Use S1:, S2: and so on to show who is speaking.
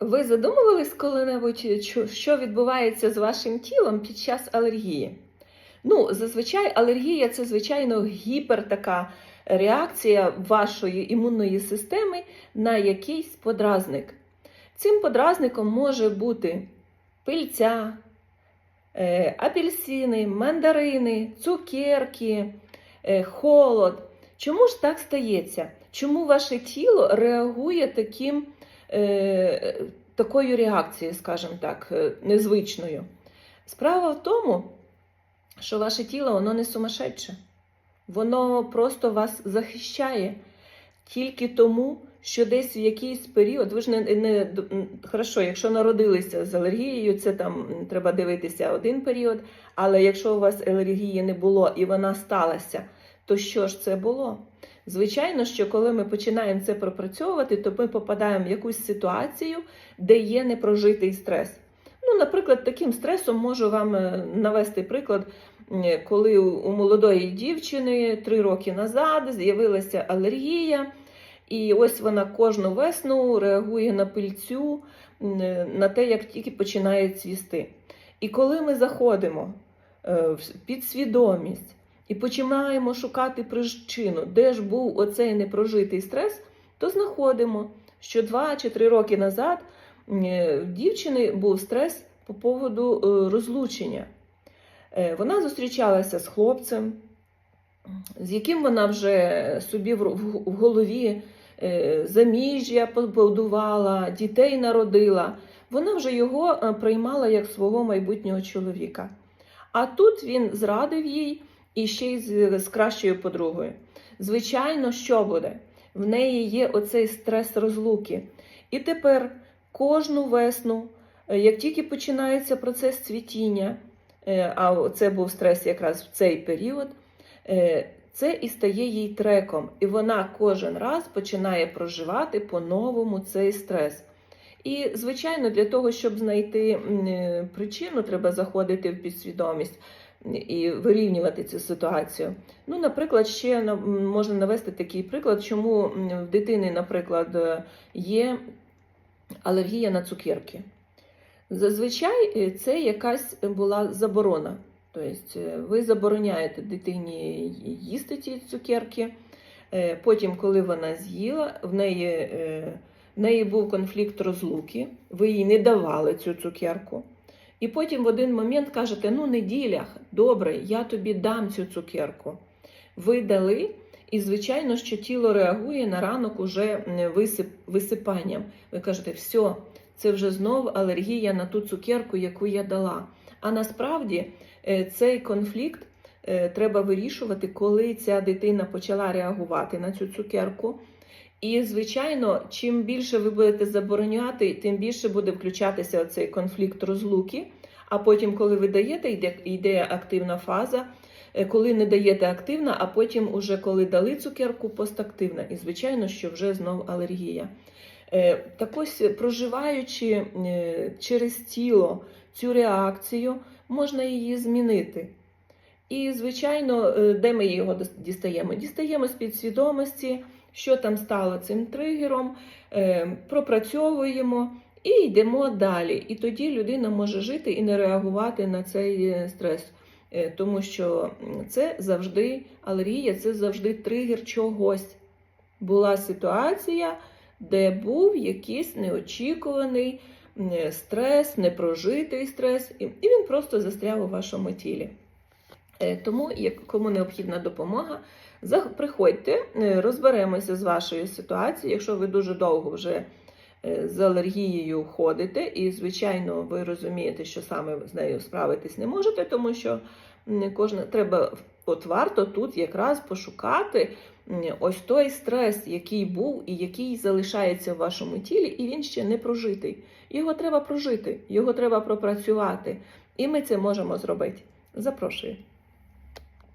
S1: Ви задумувались коли-небудь, що відбувається з вашим тілом під час алергії? Ну, зазвичай алергія це, звичайно, гіпер така реакція вашої імунної системи на якийсь подразник. Цим подразником може бути пильця, е, апельсини, мандарини, цукерки, е, холод. Чому ж так стається? Чому ваше тіло реагує таким, е, такою реакцією, скажімо так, е, незвичною? Справа в тому, що ваше тіло воно не сумасшедше. Воно просто вас захищає тільки тому, що десь в якийсь період, ви ж не, не хорошо, якщо народилися з алергією, це там треба дивитися один період. Але якщо у вас алергії не було і вона сталася, то що ж це було? Звичайно, що коли ми починаємо це пропрацьовувати, то ми попадаємо в якусь ситуацію, де є непрожитий стрес. Ну, наприклад, таким стресом можу вам е, навести приклад, коли у молодої дівчини три роки назад з'явилася алергія, і ось вона кожну весну реагує на пильцю, е, на те, як тільки починає цвісти. І коли ми заходимо е, в підсвідомість і починаємо шукати причину, де ж був оцей непрожитий стрес, то знаходимо, що два чи три роки назад е, в дівчини був стрес по поводу е, розлучення. Е, Вона зустрічалася з хлопцем, з яким вона вже собі в голові заміжжя побудувала, дітей народила. Вона вже його приймала як свого майбутнього чоловіка. А тут він зрадив їй і ще й з, з кращою подругою. Звичайно, що буде? В неї є оцей стрес розлуки. І тепер кожну весну, е, як тільки починається процес цвітіння, е, а це був стрес якраз в цей період, е, це і стає їй треком. І вона кожен раз починає проживати по-новому цей стрес. І, звичайно, для того, щоб знайти причину, треба заходити в підсвідомість і вирівнювати цю ситуацію. Ну, наприклад, ще можна навести такий приклад, чому в дитини, наприклад, е, є алергія на цукерки. Зазвичай е, це якась була заборона. Тобто е, ви забороняєте дитині їсти ці цукерки. Потім, коли вона з'їла, в неї, в неї був конфлікт розлуки, ви їй не давали цю цукерку. І потім в один момент кажете: ну, неділя, добре, я тобі дам цю цукерку. Ви дали, і звичайно, що тіло реагує на ранок уже висип, висипанням. Ви кажете, все, це вже знов алергія на ту цукерку, яку я дала. А насправді е, цей конфлікт треба вирішувати, коли ця дитина почала реагувати на цю цукерку. І, звичайно, чим більше ви будете забороняти, тим більше буде включатися цей конфлікт розлуки. А потім, коли ви даєте, йде, йде активна фаза. Е, Коли не даєте активна, а потім, уже коли дали цукерку, постактивна. І, звичайно, що вже знов алергія. Е, Так ось, проживаючи е, через тіло цю реакцію, можна її змінити. І, звичайно, е, де ми його дістаємо? Дістаємо з підсвідомості, що там стало цим тригером, е, пропрацьовуємо і йдемо далі. І тоді людина може жити і не реагувати на цей е, стрес. Тому що це завжди алергія, це завжди тригер чогось. Була ситуація, де був якийсь неочікуваний стрес, непрожитий стрес, і він просто застряв у вашому тілі. Е, Тому, кому необхідна допомога, приходьте, е, розберемося з вашою ситуацією. Якщо ви дуже довго вже е, з алергією ходите, і, звичайно, ви розумієте, що саме з нею справитись не можете, тому що кожна треба от варто тут якраз пошукати ось той стрес, який був і який залишається в вашому тілі, і він ще не прожитий. Його треба прожити, його треба пропрацювати, і ми це можемо зробити. Запрошую.